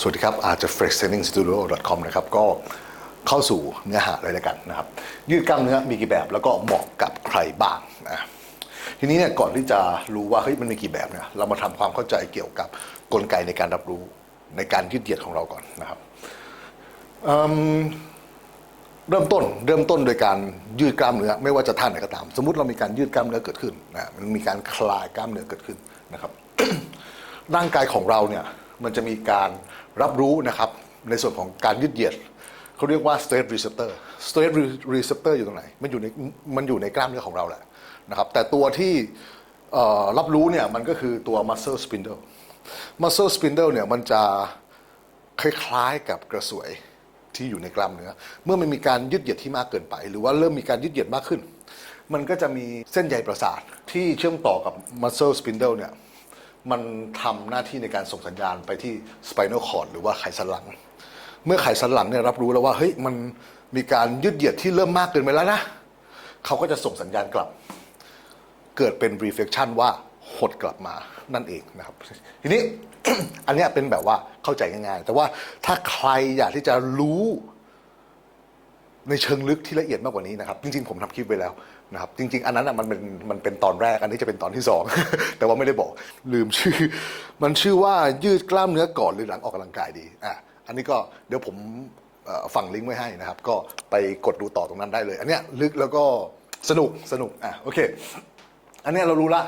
สวัสดีครับอาจจะ fresh training studio com นะครับก็เข้าสู่เนื้อหาเลยแล้วกันนะครับ ยืดกล้ามเนื้อมีกี่แบบแล้วก็เหมาะกับใครบ้างนะทีนี้เนี่ยก่อนที่จะรู้ว่าเฮ้ยมันมีกี่แบบเนี่ยเรามาทำความเข้าใจเกี่ยวกับกลไกในการรับรู้ในการยืดเหยียดของเราก่อนนะครับเริ่มต้นเริ่มต้นโดยการยืดกล้ามเนื้อไม่ว่าจะท่าไหนก็ตาม สมมติเรามีการยืดกล้ามเนื้อเกิดขึ้นนะมันมีการคลายกล้ามเนื้อเกิดขึ้นนะครับ ร่างกายของเราเนี่ยมันจะมีการ รับรู้นะครับในส่วนของการยืดเหยียดเขาเรียกว่า stress receptor stress receptor อยู่ตรงไหน มันอยู่ในมันอยู่ในกล้ามเนื้อของเราแหละนะครับแต่ตัวที่รับรู้เนี่ยมันก็คือตัว muscle spindle muscle spindle เนี่ยมันจะคล้ายๆกับกระสวยที่อยู่ในกล้ามเนื้อ เมื่อมันมีการยืดเหยียดที่มากเกินไป หรือว่าเริ่มมีการยืดเหยียดมากขึ้น มันก็จะมีเส้นใยประสาทที่เชื่อมต่อกับ muscle spindle เนี่ย มันทำหน้าที่ในการส่งสัญญาณไปที่ spinal cord หรือว่าไขสันหลัง เมื่อไขสันหลังเนี่ยรับรู้แล้วว่าเฮ้ยมันมีการยืดเหยียดที่เริ่มมากเกินไปแล้วนะเขาก็จะส่งสัญญาณกลับ เกิดเป็น reflection ว่าหดกลับมานั่นเองนะครับ ทีนี้อันนี้เป็นแบบว่าเข้าใจง่ายๆ แต่ว่าถ้าใครอยากที่จะรู้ ในเชิงลึกที่ละเอียดมากกว่านี้นะครับ จริง ๆ ผมทำคลิปไว้แล้วนะครับ จริง ๆ อันนั้นอะมันเป็นมันเป็นตอนแรก อันนี้จะเป็นตอนที่สองแต่ว่าไม่ได้บอกลืมชื่อ มันชื่อว่ายืดกล้ามเนื้อก่อนหรือหลังออกกำลังกายดีอะอันนี้ก็เดี๋ยวผมเอ่อฝังลิงก์ไว้ให้นะครับ ก็ไปกดดูต่อตรงนั้นได้เลย อันเนี้ยลึกแล้วก็สนุกสนุกอะโอเค อันเนี้ยเรารู้ละ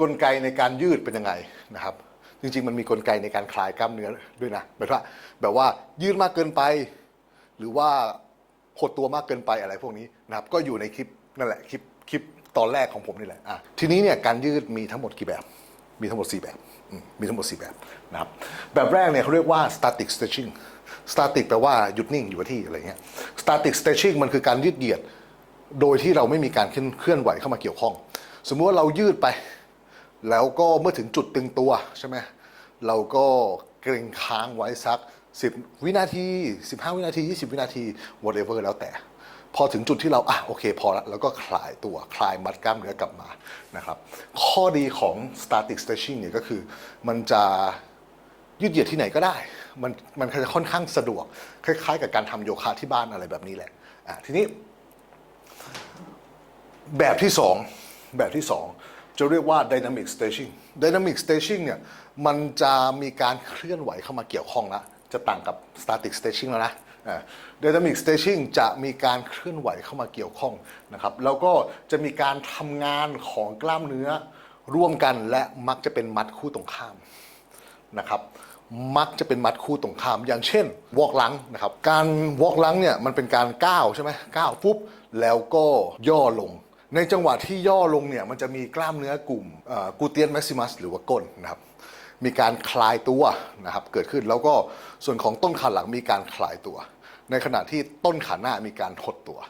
กลไกในการยืดเป็นยังไงนะครับ จริง ๆ มันมีกลไกในการคลายกล้ามเนื้อด้วยนะแบบว่าแบบว่ายืดมากเกินไป หรือว่า หดตัวมากเกินไปอะไรพวกนี้นะครับก็อยู่ในคลิปนั่นแหละคลิปคลิปตอนแรกของผมนี่แหละอะทีนี้เนี่ยการยืดมีทั้งหมดกี่แบบ มีทั้งหมด 4 แบบมมีทั้งหมด 4 แบบนะครับแบบแรกเนี่ยเขาเรียกว่า static stretching static แปลว่าหยุดนิ่งอยู่กับที่อะไรเงี้ย static stretching มันคือการยืดเหยียดโดยที่เราไม่มีการเคลื่อนไหวเข้ามาเกี่ยวข้อง สมมุติว่าเรายืดไป แล้วก็เมื่อถึงจุดตึงตัวใช่ไหมเราก็เกรงค้างไว้สัก 10 วินาที 15 วินาที 20 วินาที whatever แล้วแต่ พอถึงจุดที่เราอะโอเคพอละแล้วก็คลายตัวคลายมัดกล้ามเนื้อกลับมานะครับ ข้อดีของ static stretching เนี่ยก็คือมันจะยืดเหยียดที่ไหนก็ได้ มันมันจะค่อนข้างสะดวก คล้ายๆ กับการทำโยคะที่บ้านอะไรแบบนี้แหละอะทีนี้ แบบที่สองแบบที่สองจะเรียกว่า dynamic stretching dynamic stretching เนี่ยมันจะมีการเคลื่อนไหวเข้ามาเกี่ยวข้องละ จะต่างกับ static stretching แล้วนะ dynamic stretching จะมีการเคลื่อนไหวเข้ามาเกี่ยวข้องนะครับ แล้วก็จะมีการทำงานของกล้ามเนื้อร่วมกันและมักจะเป็นมัดคู่ตรงข้ามนะครับ มักจะเป็นมัดคู่ตรงข้าม อย่างเช่นวอล์กลังนะครับ การวอล์กลังเนี่ยมันเป็นการก้าวใช่ไหมก้าวปุ๊บแล้วก็ย่อลง ในจังหวะที่ย่อลงเนี่ยมันจะมีกล้ามเนื้อกลุ่มกูเตียนแม็กซิมัสหรือว่าก้นนะครับ มีการคลายตัวนะครับเกิดขึ้นแล้วก็ส่วนของต้นขาหลังมีการคลายตัว ในขณะที่ต้นขาหน้ามีการหดตัว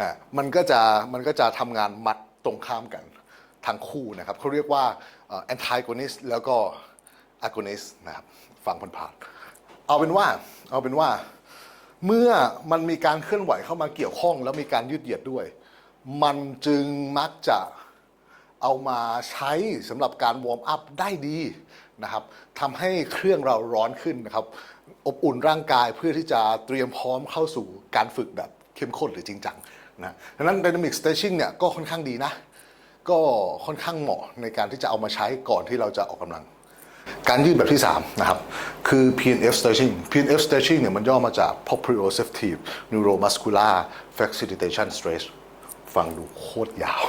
อ่ามันก็จะมันก็จะทำงานมัดตรงข้ามกันทั้งคู่นะครับเขาเรียกว่าเอ่อ antagonist แล้วก็ agonist นะครับฟังผ่านๆเอาเป็นว่าเอาเป็นว่าเมื่อมันมีการเคลื่อนไหวเข้ามาเกี่ยวข้อง แล้วมีการยืดเหยียดด้วย มันจึงมักจะ เอามาใช้สำหรับการวอร์มอัพได้ดีนะครับทำให้เครื่องเราร้อนขึ้นนะครับ อบอุ่นร่างกายเพื่อที่จะเตรียมพร้อมเข้าสู่การฝึกแบบเข้มข้นหรือจริงจังนะดังนั้น dynamic stretching เนี่ยก็ค่อนข้างดีนะ ก็ค่อนข้างเหมาะในการที่จะเอามาใช้ก่อนที่เราจะออกกำลัง การยืดแบบที่ 3 นะครับ คือ PNF stretching PNF stretching เนี่ยมันย่อมาจาก proprioceptive neuromuscular facilitation stretch ฟังดูโคตรยาว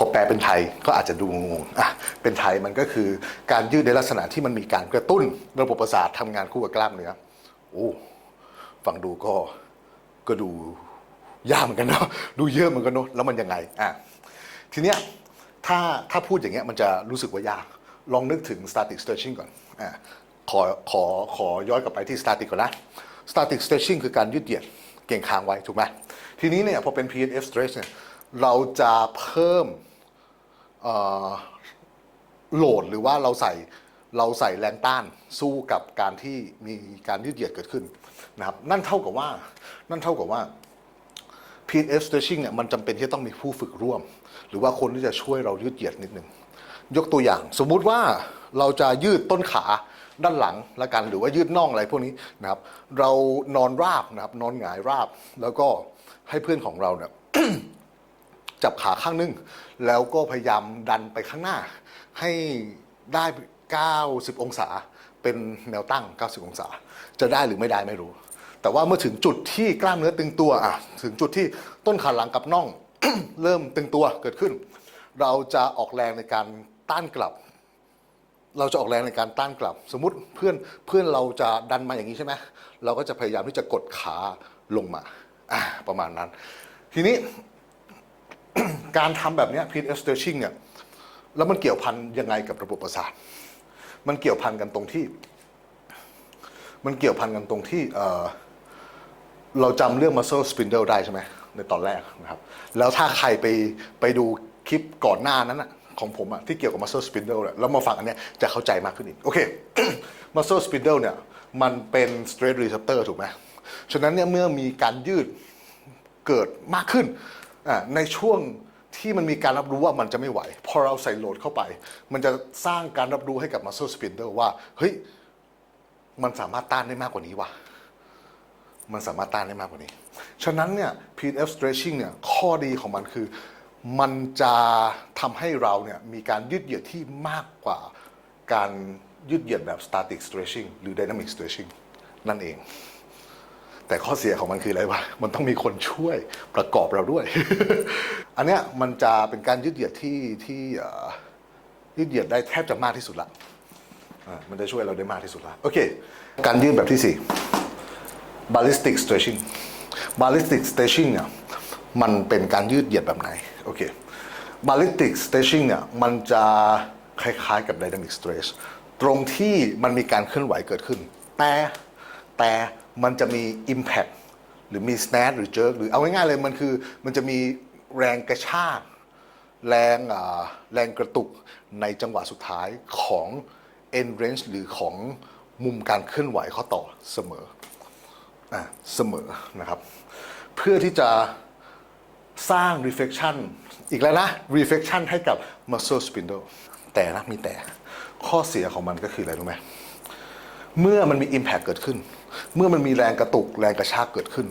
พอแปลเป็นไทยก็อาจจะดูงงอะเป็นไทยมันก็คือการยืดในลักษณะที่มันมีการกระตุ้นระบบประสาททำงานคู่กับกล้ามเนื้อโอ้ฟังดูก็ก็ดูยากเหมือนกันเนาะดูเยอะเหมือนกันเนาะแล้วมันยังไงอะทีเนี้ยถ้าถ้าพูดอย่างเงี้ยมันจะรู้สึกว่ายาก ลองนึกถึง static stretching ก่อนอ่าขอขอขอย้อนกลับไปที่ static ก่อนนะ static stretching คือการยืดเหยียดเก่งค้างไว้ ถูกไหมทีนี้เนี่ยพอเป็น PNF stretch เนี่ยเราจะเพิ่ม โหลดหรือว่าเราใส่เราใส่แรงต้านสู้กับการที่มีการยืดเหยียดเกิดขึ้นนะครับนั่นเท่ากับว่านั่นเท่ากับว่า PNF stretching เนี่ยมันจำเป็นที่จะต้องมีผู้ฝึกร่วม หรือว่าคนที่จะช่วยเรายืดเหยียดนิดนึงยกตัวอย่าง สมมุติว่าเราจะยืดต้นขาด้านหลังละกันหรือว่ายืดน่องอะไรพวกนี้นะครับ เรานอนราบนะครับนอนหงายราบ แล้วก็ให้เพื่อนของเราเนี่ย จับขาข้างหนึง แล้วก็พยายามดันไปข้างหน้า ให้ได้ 90 องศา เป็นแนวตั้ง 90 องศา จะได้หรือไม่ได้ไม่รู้ แต่ว่าเมื่อถึงจุดที่กล้ามเนื้อตึงตัวอะถึงจุดที่ต้นขาหลังกับน่อง เริ่มตึงตัวเกิดขึ้น เราจะออกแรงในการต้านกลับ เราจะออกแรงในการต้านกลับ สมมติเพื่อนเพื่อนเราจะดันมาอย่างนี้ใช่ไหมเราก็จะพยายามที่จะกดขาลงมาอ่าประมาณนั้น ทีนี้ การทำแบบนี้ย PF stretching เนี่ยแล้วมันเกี่ยวพันยังไงกับระบบประสาท มันเกี่ยวพันกันตรงที่ มันเกี่ยวพันกันตรงที่เเราจำเรื่อง muscle spindle ได้ใช่ไหมในตอนแรกนะครับ แล้วถ้าใครไปไปดูคลิปก่อนหน้านั้นอะของผมอะที่เกี่ยวกับ muscle spindle เนี่ยแล้วมาฟังอันเนี้ยจะเข้าใจมากขึ้นอีก โอเค muscle spindle เนี่ยมันเป็น stress receptor ถูกไหมฉะนั้นเนี่ยเมื่อมีการยืดเกิดมากขึ้น ในช่วงที่มันมีการรับรู้ว่ามันจะไม่ไหว พอเราใส่โหลดเข้าไป มันจะสร้างการรับรู้ให้กับ muscle spindle ว่า เฮ้ย มันสามารถต้านได้มากกว่านี้ว่ะ มันสามารถต้านได้มากกว่านี้ ฉะนั้นเนี่ย PF stretching เนี่ย ข้อดีของมันคือ มันจะทำให้เราเนี่ยมีการยืดเหยียดที่มากกว่าการยืดเหยียดแบบ static stretching หรือ dynamic stretching นั่นเอง แต่ข้อเสียของมันคืออะไรวะ มันต้องมีคนช่วยประกอบเราด้วย อันเนี้ยมันจะเป็นการยืดเหยียดที่ที่เอ่อยืดเหยียดได้แทบจะมากที่สุดละอ่ามันจะช่วยเราได้มากที่สุดละโอเค การยืดแบบที่สี่ ballistic stretching ballistic stretching เนี่ยมันเป็นการยืดเหยียดแบบไหน โอเค ballistic stretching เนี่ยมันจะคล้ายๆกับ dynamic stretch ตรงที่มันมีการเคลื่อนไหวเกิดขึ้น แต่ แต่มันจะมี impact หรือมี snap หรือ jerk หรือเอาง่ายๆเลยมันคือมันจะมีแรงกระชากแรงแรงกระตุกในจังหวะสุดท้ายของ end range หรือของมุมการเคลื่อนไหวข้อต่อเสมออะเสมอนะครับ เพื่อที่จะสร้าง reflection อีกแล้วนะ reflection ให้กับ muscle spindle แต่นะมีแต่ข้อเสียของมันก็คืออะไรรู้ไหมเมื่อมันมี impact เกิดขึ้น เมื่อมันมีแรงกระตุกแรงกระชากเกิดขึ้น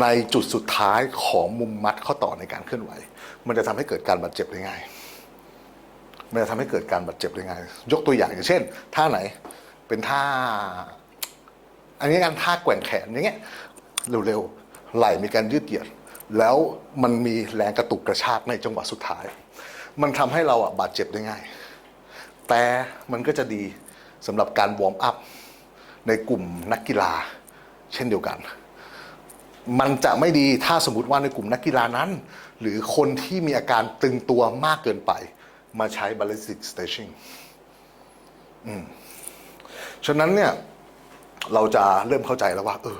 ในจุดสุดท้ายของมุมมัดข้อต่อในการเคลื่อนไหว มันจะทำให้เกิดการบาดเจ็บได้ง่าย มันจะทำให้เกิดการบาดเจ็บได้ง่าย ยกตัวอย่างอย่างเช่น ท่าไหนเป็นท่า อันนี้การท่าแกว่งแขนอย่างเงี้ยเร็วๆไหล่มีการยืดเหยียด แล้วมันมีแรงกระตุกกระชากในจังหวะสุดท้าย มันทำให้เราอะบาดเจ็บได้ง่าย แต่มันก็จะดีสำหรับการวอร์มอัพ ในกลุ่มนักกีฬาเช่นเดียวกัน มันจะไม่ดีถ้าสมมติว่าในกลุ่มนักกีฬานั้น หรือคนที่มีอาการตึงตัวมากเกินไป มาใช้ ballistic stretching ฉะนั้นเนี่ยเราจะเริ่มเข้าใจแล้วว่า เออ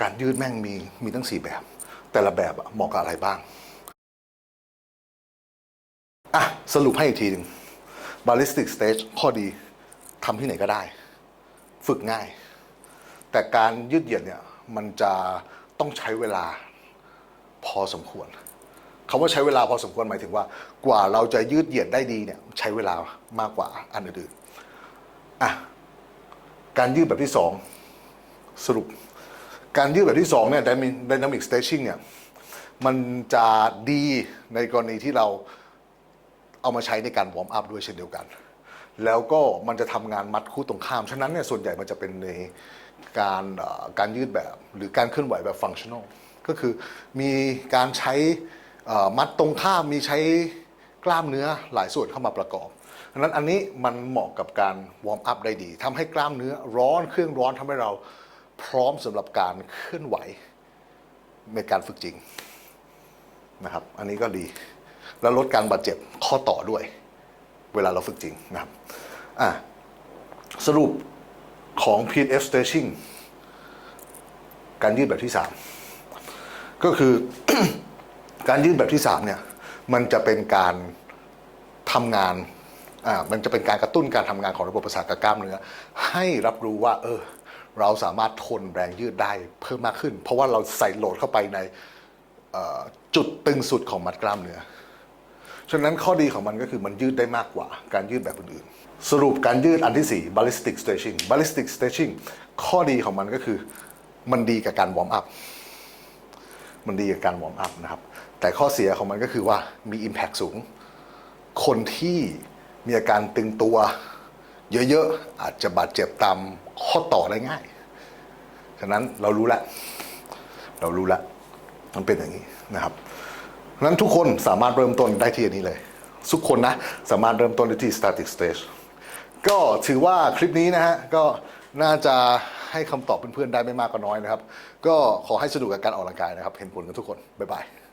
การยืดแม่งมีมีตั้งสี่แบบ แต่ละแบบเหมาะกับอะไรบ้างอะสรุปให้อีกทีหนึ่ง ballistic stage ข้อดีทำที่ไหนก็ได้ ฝึกง่าย แต่การยืดเหยียดเนี่ยมันจะต้องใช้เวลาพอสมควรคำว่าใช้เวลาพอสมควรหมายถึงว่า กว่าเราจะยืดเหยียดได้ดีเนี่ยใช้เวลามากกว่าอันอื่นๆอะการยืดแบบที่สองสรุป การยืดแบบที่สองเนี่ย dynamic stretching เนี่ยมันจะดีในกรณีที่เราเอามาใช้ในการวอร์มอัพด้วยเช่นเดียวกัน แล้วก็มันจะทำงานมัดคู่ตรงข้าม ฉะนั้นเนี่ยส่วนใหญ่มันจะเป็นในการการยืดแบบหรือการเคลื่อนไหวแบบฟังชั่น a ลก็คือมีการใช้มัดตรงข้ามมีใช้กล้ามเนื้อหลายส่วนเข้ามาประกอบดังนั้นอันนี้มันเหมาะกับการวอร์มอัพได้ดีทำให้กล้ามเนื้อร้อนเครื่องร้อนทำให้เราพร้อมสำหรับการเคลื่อนไหวในการฝึกจริงนะครับ อันนี้ก็ดี แล้วลดการบาดเจ็บข้อต่อด้วย เวลาเราฝึกจริงนะครับ อะสรุปของ PNF stretching การยืดแบบที่ 3 ก็คือการยืดแบบที่ 3 เนี่ย มันจะเป็นการทำงานอ่ามันจะเป็นการกระตุ้นการทำงานของระบบประสาทกับกล้ามเนื้อให้รับรู้ว่า เออ เราสามารถทนแรงยืดได้เพิ่มมากขึ้น เพราะว่าเราใส่โหลดเข้าไปในจุดตึงสุดของมัดกล้ามเนื้อ ฉะนั้นข้อดีของมันก็คือมันยืดได้มากกว่า การยืดแบบอื่นๆ สรุปการยืดอันที่ 4 ballistic stretching ballistic stretching ข้อดีของมันก็คือ มันดีกับการวอร์มอัพ มันดีกับการวอร์มอัพนะครับ แต่ข้อเสียของมันก็คือว่ามี Impact สูง คนที่มีอาการตึงตัวเยอะๆ อาจจะบาดเจ็บตามข้อต่อได้ง่าย ฉะนั้นเรารู้แล้ว เรารู้แล้ว มันเป็นอย่างนี้นะครับฉะนั้นทุกคนสามารถเริ่มต้นได้ที่อันนี้เลย ทุกคนนะ สามารถเริ่มต้นได้ที่ static stage ก็ถือว่าคลิปนี้นะฮะก็น่าจะให้คำตอบเพื่อนๆได้ไม่มากก็น้อยนะครับ ก็ขอให้สนุกกับการออกกำลังกายนะครับ เห็นผลกันทุกคน บ๊ายบาย